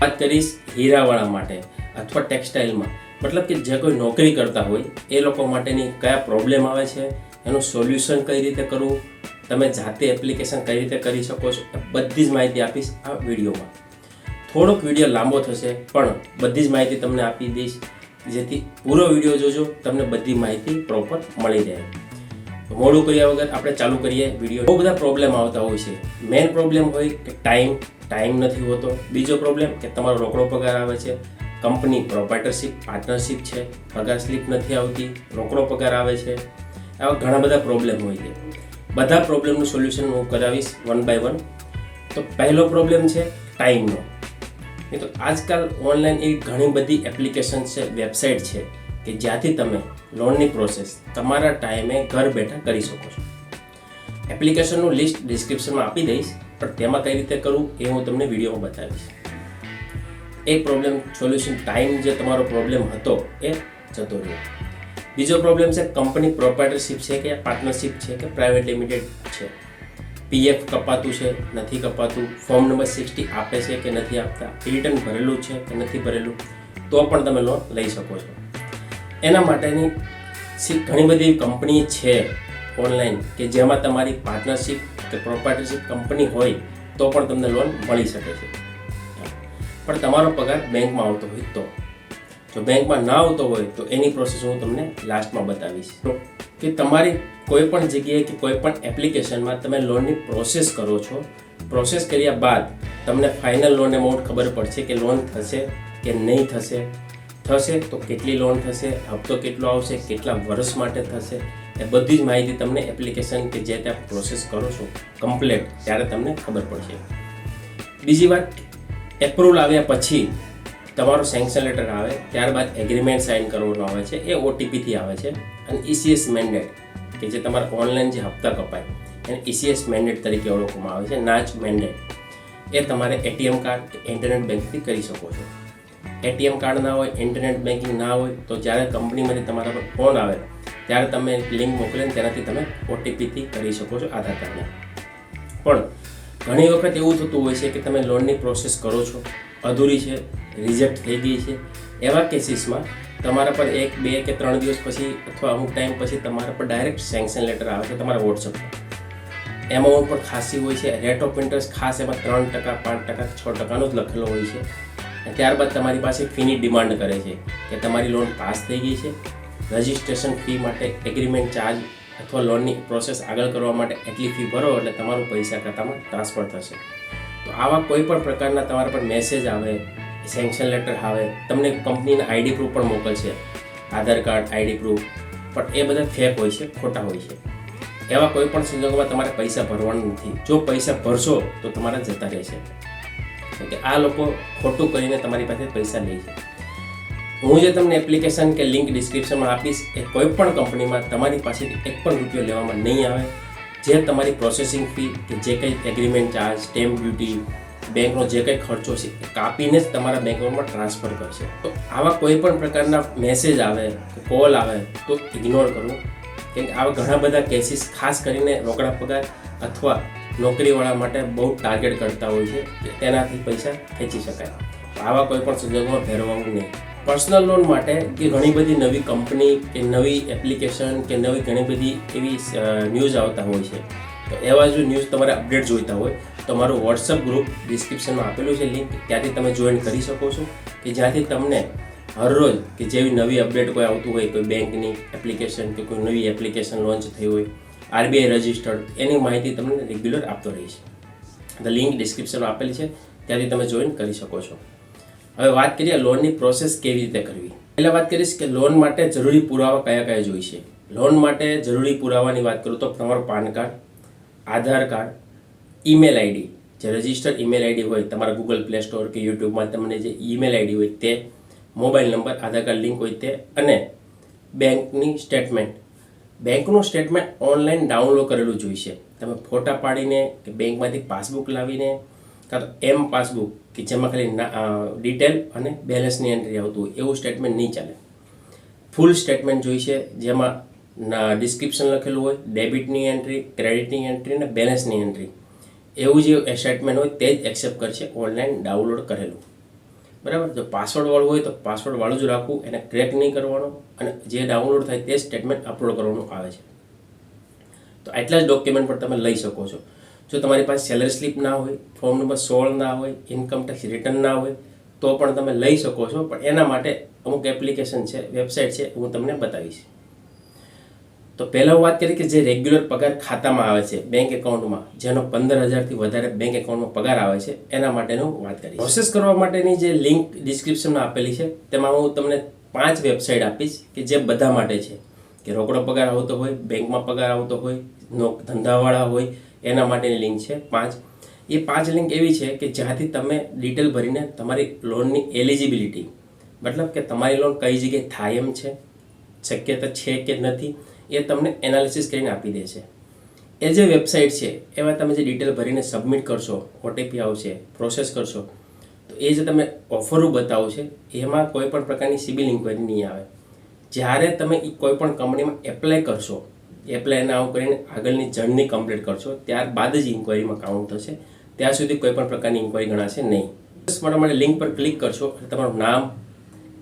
વાત કરીશ હીરાવાળા માટે અથવા ટેક્સટાઇલમાં મતલબ કે જે કોઈ નોકરી કરતા હોય, એ લોકો માટેની કયા પ્રોબ્લેમ આવે છે, એનું સોલ્યુશન કઈ રીતે કરવું, તમે જાતે એપ્લિકેશન કઈ રીતે કરી શકો છો બધી જ માહિતી આપીશ આ વિડીયોમાં. થોડોક વીડિયો લાંબો થશે, પણ બધી જ માહિતી તમને આપી દઈશ, જેથી પૂરો વીડિયો જોજો, તમને બધી માહિતી પ્રોપર મળી જાય મોડું કર્યા વગર આપણે ચાલુ કરીએ વીડિયો. બહુ બધા પ્રોબ્લેમ આવતા હોય છે. મેઇન પ્રોબ્લેમ હોય કે ટાઈમ ટાઈમ નથી હોતો. બીજો પ્રોબ્લેમ કે તમારો રોકડો પગાર આવે છે, કંપની પ્રોપાઇટરશીપ પાર્ટનરશીપ છે, પગાર સ્લીપ નથી આવતી, રોકડો પગાર આવે છે, આવા ઘણા બધા પ્રોબ્લેમ હોય છે. બધા પ્રોબ્લેમનું સોલ્યુશન હું કરાવીશ વન બાય વન તો પહેલો પ્રોબ્લેમ છે ટાઈમનો એ તો આજકાલ ઓનલાઈન એવી ઘણી બધી એપ્લિકેશન છે વેબસાઇટ છે, કે જ્યાંથી તમે લોનની પ્રોસેસ તમારા ટાઈમે ઘર બેઠા કરી શકો છો. એપ્લિકેશનનું લિસ્ટ ડિસ્ક્રિપ્શનમાં આપી દઈશ. પણ તેમાં કઈ રીતે કરવું એ હું તમને વિડીયોમાં બતાવીશ. એક પ્રોબ્લેમ સોલ્યુશન ટાઈમ જે તમારો પ્રોબ્લેમ હતો એ જતો રહ્યો. બીજો પ્રોબ્લેમ છે કંપની પ્રોપાઇટરશીપ છે કે પાર્ટનરશીપ છે કે પ્રાઇવેટ લિમિટેડ છે. પીએફ કપાતું છે, નથી કપાતું ફોર્મ નંબર સિક્સટી આપે છે કે નથી આપતા રિટર્ન ભરેલું છે કે નથી ભરેલું, તો પણ તમે લોન લઈ શકો છો. એના માટેની ઘણી બધી કંપની છે ઓનલાઈન કે જેમાં તમારી પાર્ટનરશીપ કે પ્રોપ્રાઇટરશીપ કંપની હોય, તો પણ તમને લોન મળી શકે છે. પણ તમારો પગાર બેંકમાં આવતો હોય તો. જો બેંકમાં ના આવતો હોય, તો એની પ્રોસેસ હું તમને લાસ્ટમાં બતાવીશ. કે તમારી કોઈ પણ જગ્યાએ કે કોઈ પણ એપ્લિકેશનમાં તમે લોનની પ્રોસેસ કરો છો. પ્રોસેસ કર્યા બાદ તમને ફાઇનલ લોન એમાઉન્ટ ખબર પડશે કે લોન થશે કે નહીં થશે. થશે તો કેટલી લોન થશે, હપ્તો કેટલો આવશે, કેટલા વર્ષ માટે થશે એ બધી જ માહિતી તમને એપ્લિકેશન કે જે ત્યાં પ્રોસેસ કરો છો કમ્પ્લેટ ત્યારે તમને ખબર પડશે. બીજી વાત એપ્રુવલ આવ્યા પછી તમારો સેન્કશન લેટર આવે, ત્યારબાદ એગ્રીમેન્ટ સાઇન કરવાનો આવે છે, એ ઓટીપીથી આવે છે. અને ઈસીએસ મેન્ડેટ કે જે તમારા ઓનલાઈન જે હપ્તા કપાય, એને ઈસીએસ મેન્ડેટ તરીકે ઓળખવામાં આવે છે, નાચ મેન્ડેટ એ તમારે એટીએમ કાર્ડ કે ઇન્ટરનેટ બેન્કથી કરી શકો છો. એટીએમ કાર્ડ ના હોય ઇન્ટરનેટ બેન્કિંગ ના હોય, તો જ્યારે કંપનીમાંથી તમારા પર ફોન આવે, ત્યારે તમે લિંક મોકલીને તેનાથી તમે ઓટીપીથી કરી શકો છો આધાર કાર્ડને પણ ઘણી વખત એવું થતું હોય છે કે તમે લોનની પ્રોસેસ કરો છો, અધૂરી છે રિજેક્ટ થઈ ગઈ છે, એવા કેસીસમાં તમારા પર એક, બે કે ત્રણ દિવસ પછી અથવા અમુક ટાઈમ પછી તમારા પર ડાયરેક્ટ સેન્કશન લેટર આવે છે તમારા વોટ્સઅપ એમાઉન્ટ પણ ખાસી હોય છે રેટ ઓફ ઇન્ટરેસ્ટ ખાસ એમાં ત્રણ ટકા, પાંચ ટકા છ ટકાનો જ લખેલો હોય છે. અને ત્યારબાદ તમારી પાસે ફીની ડિમાન્ડ કરે છે કે તમારી લોન પાસ થઈ ગઈ છે. રજિસ્ટ્રેશન ફી માટે એગ્રીમેન્ટ ચાર્જ અથવા લોનની પ્રોસેસ આગળ કરવા માટે એટલી ફી ભરો એટલે તમારું પૈસા ખાતામાં ટ્રાન્સફર થશે. તો આવા કોઈ પણ પ્રકારના તમારા પર મેસેજ આવે સેન્કશન લેટર આવે, તમને કંપનીના આઈડી પ્રૂફ પણ મોકલશે. આધાર કાર્ડ, આઈડી પ્રૂફ, પણ એ બધા ફેક હોય છે, ખોટા હોય છે. એવા કોઈ પણ સંજોગોમાં તમારે પૈસા ભરવાનું નથી. જો પૈસા ભરશો તો તમારા જતા રહેશે. કે આ લોકો ખોટું કરીને તમારી પાસે પૈસા લે છે. હું જે તમને એપ્લિકેશન કે લિંક ડિસ્ક્રિપ્શનમાં આપીશ, એ કોઈ પણ કંપનીમાં તમારી પાસેથી એક પણ રૂપિયો લેવામાં નહીં આવે. જે તમારી પ્રોસેસિંગ ફી કે જે કંઈ એગ્રીમેન્ટ ચાર્જ સ્ટેમ્પ ડ્યુટી બેંકનો જે કંઈ ખર્ચો છે, એ કાપીને જ તમારા બેંક એકાઉન્ટમાં ટ્રાન્સફર કરશે. તો આવા કોઈ પણ પ્રકારના મેસેજ આવે કોલ આવે, તો ઇગ્નોર કરવું કેમ કે આવા ઘણા બધા કેસીસ ખાસ કરીને રોકડા પગાર અથવા નોકરીવાળા માટે બહુ ટાર્ગેટ કરતા હોય છે તેનાથી પૈસા ખેંચી શકાય. આવા કોઈ પણ સંજોગોમાં ભેરવવું નહીં. પર્સનલ લોન માટે કે ઘણી બધી નવી કંપની કે નવી એપ્લિકેશન કે નવી ઘણી બધી એવી ન્યૂઝ આવતા હોય છે, તો એવા જો ન્યૂઝ તમારે અપડેટ જોઈતા હોય, તો મારું વોટ્સઅપ ગ્રુપ ડિસ્ક્રિપ્શનમાં આપેલું છે લિંક ત્યાંથી તમે જોઈન કરી શકો છો, કે જ્યાંથી તમને હરરોજ કે જેવી નવી અપડેટ કોઈ આવતું હોય, કોઈ બેંકની એપ્લિકેશન કે કોઈ નવી એપ્લિકેશન લોન્ચ થઈ હોય આરબીઆઈ રજિસ્ટર્ડ, એની માહિતી તમને રેગ્યુલર આપતો રહીશ. ધ લિંક ડિસ્ક્રિપ્શનમાં આપેલી છે, ત્યાંથી તમે જોઈન કરી શકો છો. હવે વાત કરીએ લોનની પ્રોસેસ કેવી રીતે કરવી? પહેલાં વાત કરીશ કે લોન માટે જરૂરી પુરાવા કયા કયા જોઈશે લોન માટે જરૂરી પુરાવાની વાત કરું તો તમારું PAN card, Aadhaar card email ID જે રજિસ્ટર્ડ ઈમેલ આઈડી હોય, તમારા ગૂગલ પ્લે સ્ટોર કે યુટ્યુબમાં તમને જે ઈમેલ આઈડી હોય તે mobile number Aadhaar card link હોય તે, અને બેંકની સ્ટેટમેન્ટ બેંકનું સ્ટેટમેન્ટ ઓનલાઈન ડાઉનલોડ કરેલું જોઈશે. તમે ફોટા પાડીને કે બેંકમાંથી પાસબુક લાવીને કાં તો એમ પાસબુક કે જેમાં ખાલી ડિટેલ અને બેલેન્સની એન્ટ્રી આવતું હોય, એવું સ્ટેટમેન્ટ નહીં ચાલે. ફૂલ સ્ટેટમેન્ટ જોઈશે, જેમાં ડિસ્ક્રિપ્શન લખેલું હોય, ડેબિટની એન્ટ્રી, ક્રેડિટની એન્ટ્રી અને બેલેન્સની એન્ટ્રી. એવું જે સ્ટેટમેન્ટ હોય તે જ એક્સેપ્ટ કરશે ઓનલાઈન ડાઉનલોડ કરેલું. બરાબર? જો પાસવર્ડવાળું હોય તો પાસવર્ડવાળું જ રાખવું, એને ક્રેક નહીં કરવાનો અને જે ડાઉનલોડ થાય તે સ્ટેટમેન્ટ અપલોડ કરવાનું આવે છે. તો આટલા જ ડોક્યુમેન્ટ પણ તમે લઈ શકો છો. જો તમારી પાસે સેલરી સ્લિપ ના હોય ફોર્મ નંબર સોળ ના હોય ઇન્કમ ટેક્સ રિટર્ન ના હોય, તો પણ તમે લઈ શકો છો. પણ એના માટે અમુક એપ્લિકેશન છે વેબસાઇટ છે, હું તમને બતાવીશ. તો પહેલાં વાત કરી કે જે રેગ્યુલર પગાર ખાતામાં આવે છે બેંક એકાઉન્ટમાં જેનો પંદર હજારથી વધારે બેંક એકાઉન્ટમાં પગાર આવે છે, એના માટેનું વાત કરીશ. પ્રોસેસ કરવા માટેની જે લિંક ડિસ્ક્રિપ્શનમાં આપેલી છે, તેમાં હું તમને પાંચ વેબસાઇટ આપીશ કે જે બધા માટે છે. કે રોકડો પગાર આવતો હોય, બેંકમાં પગાર આવતો હોય, નો ધંધાવાળા હોય, એના માટેની લિંક છે પાંચ. એ પાંચ લિંક એવી છે કે જ્યાંથી તમે ડિટેલ ભરીને તમારી લોનની એલિજિબિલિટી મતલબ કે તમારી લોન કઈ જગ્યાએ થાય એમ છે, શક્યતા છે કે નથી એ તમને એનાલિસિસ કરીને આપી દે છે. એ જે વેબસાઇટ છે, એમાં તમે જે ડિટેલ ભરીને સબમિટ કરશો ઓટીપી આવશે પ્રોસેસ કરશો, તો એ જે તમે ઓફરો બતાવો છે, એમાં કોઈ પણ પ્રકારની સિબિલ ઇન્ક્વાયરી નહીં આવે. જ્યારે તમે કોઈ પણ કંપનીમાં એપ્લાય કરશો એપ્લાય ના કરીને આગળની જર્ની કમ્પ્લીટ કરશો, ત્યારબાદ જ ઇન્ક્વાયરીમાં કાઉન્ટ થશે. ત્યાં સુધી કોઈ પણ પ્રકારની ઇન્ક્વાયરી ગણાશે નહીં. મારા માટે લિંક પર ક્લિક કરશો એટલે તમારું નામ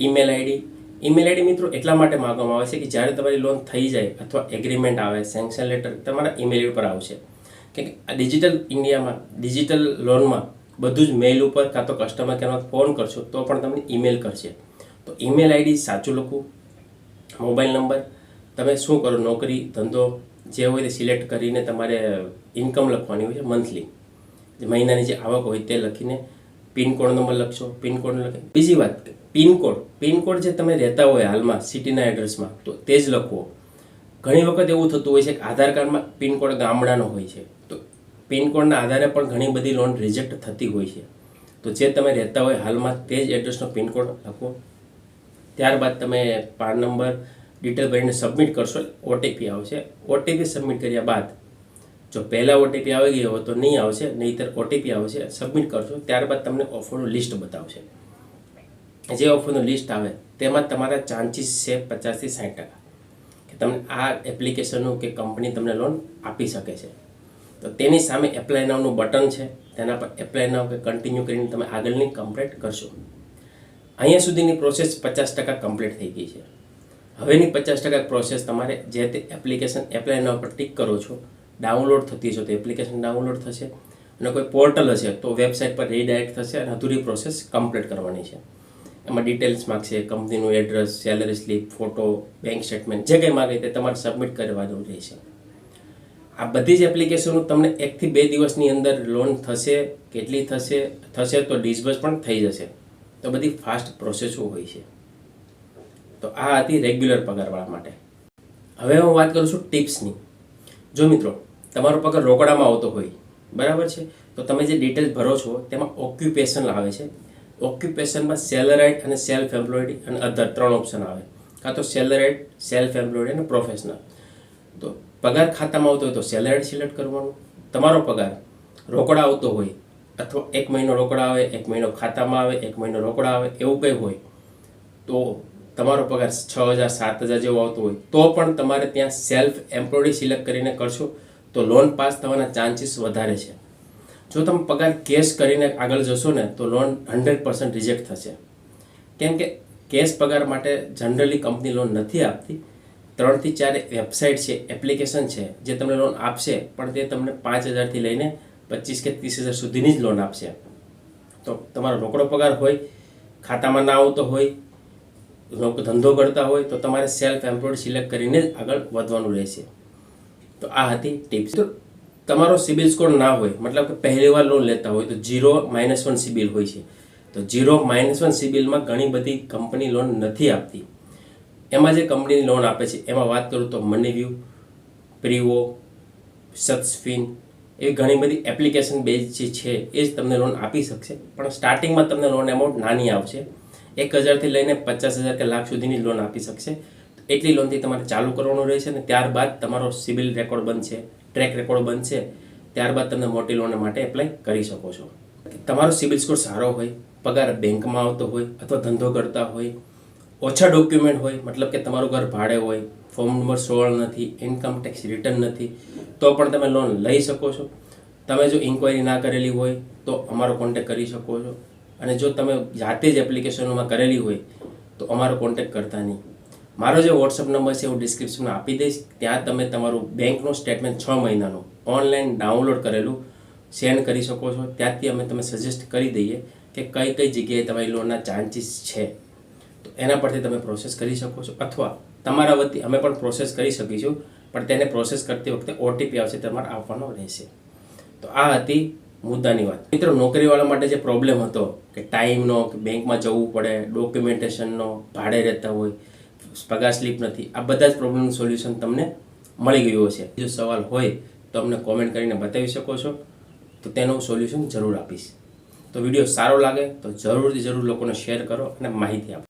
ઈમેલ આઈડી ઈમેલ આઈડી મિત્રો એટલા માટે માગવામાં આવે છે કે જ્યારે તમારી લોન થઈ જાય અથવા એગ્રીમેન્ટ આવે સેન્કશન લેટર તમારા ઈમેલ ઉપર આવશે. કે આ ડિજિટલ ઇન્ડિયામાં ડિજિટલ લોનમાં બધું જ મેઇલ ઉપર કાં તો કસ્ટમર કેરમાં ફોન કરશો તો પણ તમને ઈમેલ કરશે. તો ઈમેલ આઈડી સાચું લખવું મોબાઈલ નંબર તમે શું કરો, નોકરી, ધંધો, જે હોય તે સિલેક્ટ કરીને તમારે ઇન્કમ લખવાની હોય છે મંથલી મહિનાની જે આવક હોય તે લખીને પિનકોડ નંબર લખશો પિનકોડ લખે. બીજી વાત પિનકોડ પિનકોડ જે તમે રહેતા હોય હાલમાં સિટીના એડ્રેસમાં, તો તે જ લખવો ઘણી વખત એવું થતું હોય છે કે આધાર કાર્ડમાં પિનકોડ ગામડાનો હોય છે. તો પિનકોડના આધારે પણ ઘણી બધી લોન રિજેક્ટ થતી હોય છે. તો જે તમે રહેતા હોય હાલમાં તે જ એડ્રેસનો પિનકોડ લખો. ત્યારબાદ તમે પાન નંબર, ડિટેલ ભરીને સબમિટ કરશો. ઓટીપી આવશે. ઓટીપી સબમિટ કર્યા બાદ જો પહેલાં ઓટીપી આવી ગયો હોય તો નહીં આવશે, નહીંતર ઓટીપી આવશે સબમિટ કરશો, ત્યારબાદ તમને ઓફરનું લિસ્ટ બતાવશે. જે ઓફરનું લિસ્ટ આવે, તેમાં તમારા ચાન્સીસ છે પચાસથી સાઠ ટકા. કે તમને આ એપ્લિકેશનનું કે કંપની તમને લોન આપી શકે છે. તો તેની સામે એપ્લાય નાવનું બટન છે, તેના પર એપ્લાય નાવ કે કન્ટિન્યુ કરીને તમે આગળની કમ્પ્લીટ કરશો. અહીંયા સુધીની પ્રોસેસ પચાસ ટકા કમ્પ્લીટ થઈ ગઈ છે. હવેની પચાસ ટકા પ્રોસેસ તમારે જે તે એપ્લિકેશન એપ્લાય નાવ પર ટીક કરો છો ડાઉનલોડ થતી હશે, તો એપ્લિકેશન ડાઉનલોડ થશે અને કોઈ પોર્ટલ હશે, તો વેબસાઇટ પર રીડાયરેક્ટ થશે અને અધૂરી પ્રોસેસ કમ્પ્લીટ કરવાની છે. એમાં ડિટેલ્સ માગશે કંપનીનું address salary slip photo bank statement જે કંઈ માગે તે તમારે સબમિટ કરવા કરવાનું રહેશે. આ બધી જ એપ્લિકેશનો તમને એકથી બે દિવસની અંદર લોન થશે, કેટલી થશે થશે તો ડિસબર્સ પણ થઈ જશે. તો બધી ફાસ્ટ પ્રોસેસો હોય છે. તો આ હતી રેગ્યુલર પગારવાળા માટે. હવે હું વાત કરું છું ટિપ્સની જો મિત્રો, તમારો પગાર રોકડામાં આવતો હોય, બરાબર છે? તો તમે જે ડિટેલ્સ ભરો છો, તેમાં ઓક્યુપેશન આવે છે. ઓક્યુપેશનમાં સેલરાઇડ અને સેલ્ફ એમ્પ્લોયડ અને અધર ત્રણ ઓપ્શન આવે. કાં તો સેલરાઇડ સેલ્ફ એમ્પ્લોયડ અને પ્રોફેશનલ તો પગાર ખાતામાં આવતો હોય તો સેલરાઇડ સિલેક્ટ કરવાનું. તમારો પગાર રોકડા આવતો હોય, અથવા એક મહિનો રોકડા આવે, એક મહિનો ખાતામાં આવે, એક મહિનો રોકડા આવે, એવું કંઈ હોય, તો તમારો પગાર છ હજાર, સાત હજાર જેવો આવતો હોય, તો પણ તમારે ત્યાં સેલ્ફ એમ્પ્લોયડ સિલેક્ટ કરીને કરશો, તો લોન પાસ થવાના ચાન્સીસ વધારે છે. જો તમે પગાર કેશ કરીને આગળ જશો ને, તો લોન હંડ્રેડ પર્સન્ટ રિજેક્ટ થશે. કેમ કે કેશ પગાર માટે જનરલી કંપની લોન નથી આપતી. ત્રણથી ચાર વેબસાઇટ છે એપ્લિકેશન છે, જે તમને લોન આપશે, પણ તે તમને પાંચ હજારથી લઈને પચીસ કે ત્રીસ હજાર સુધીની જ લોન આપશે. તો તમારો રોકડો પગાર હોય, ખાતામાં ના આવતો હોય ધંધો કરતા હોય તો તમારે સેલ્ફ એમ્પ્લોયડ સિલેક્ટ કરીને જ આગળ વધવાનું રહેશે. તો આ હતી ટિપ્સ તો તમારો સિબિલ સ્કોર ના હોય, મતલબ કે પહેલી વાર લોન લેતા હોય, તો જીરો માઇનસ વન સિબિલ હોય છે. તો જીરો માઇનસ વન સિબિલમાં ઘણી બધી કંપની લોન નથી આપતી. એમાં જે કંપનીની લોન આપે છે, એમાં વાત કરું તો મનીવ્યુ પ્રીવો સત્સફિન એવી ઘણી બધી એપ્લિકેશન બેઝ જે છે, એ જ તમને લોન આપી શકશે. પણ સ્ટાર્ટિંગમાં તમને લોન એમાઉન્ટ નાની આવશે. એક હજારથી લઈને પચાસ હજાર કે લાખ સુધીની લોન આપી શકશે. એટલી લોનથી તમારે ચાલુ કરવાનું રહેશે અને ત્યારબાદ તમારો સિવિલ રેકોર્ડ બનશે ટ્રેક રેકોર્ડ બનશે. ત્યારબાદ તમે મોટી લોન માટે એપ્લાય કરી શકો છો. તમારો સિબિલ સ્કોર સારો હોય, પગાર બેંકમાં આવતો હોય અથવા ધંધો કરતા હોય, ઓછા ડોક્યુમેન્ટ હોય, મતલબ કે તમારું ઘર ભાડે હોય ફોર્મ નંબર સોળ નથી ઇન્કમ ટેક્સ રિટર્ન નથી, તો પણ તમે લોન લઈ શકો છો. તમે જો ઇન્ક્વાયરી ના કરેલી હોય તો અમારો કોન્ટેક કરી શકો છો. અને જો તમે જાતે જ એપ્લિકેશનોમાં કરેલી હોય, તો અમારો કોન્ટેક્ટ કરતા નહીં. મારો જે વોટ્સઅપ નંબર છે, હું ડિસ્ક્રિપ્શનમાં આપી દઈશ. ત્યાં તમે તમારું બેંકનું સ્ટેટમેન્ટ છ મહિનાનું ઓનલાઈન ડાઉનલોડ કરેલું સેન્ડ કરી શકો છો. ત્યાંથી અમે તમે સજેસ્ટ કરી દઈએ કે કઈ કઈ જગ્યાએ તમારી લોનના ચાન્સીસ છે. તો એના પરથી તમે પ્રોસેસ કરી શકો છો. અથવા તમારા વતી અમે પણ પ્રોસેસ કરી શકીશું, પણ તેને પ્રોસેસ કરતી વખતે ઓટીપી આવશે, તમારે આપવાનો રહેશે. તો આ હતી મુદ્દાની વાત. મિત્રો, નોકરીવાળા માટે જે પ્રોબ્લેમ હતો, કે ટાઈમનો કે બેંકમાં જવું પડે ડોક્યુમેન્ટેશનનો ભાડે રહેતા હોય, પગાર સ્લીપ નથી, આ બધા જ પ્રોબ્લેમનું સોલ્યુશન તમને મળી ગયું હશે. જો સવાલ હોય, તો અમને કોમેન્ટ કરીને બતાવી શકો છો. તો તેનું સોલ્યુશન જરૂર આપીશ. તો વીડિયો સારો લાગે, તો જરૂરથી જરૂર લોકોને શેર કરો અને માહિતી આપો.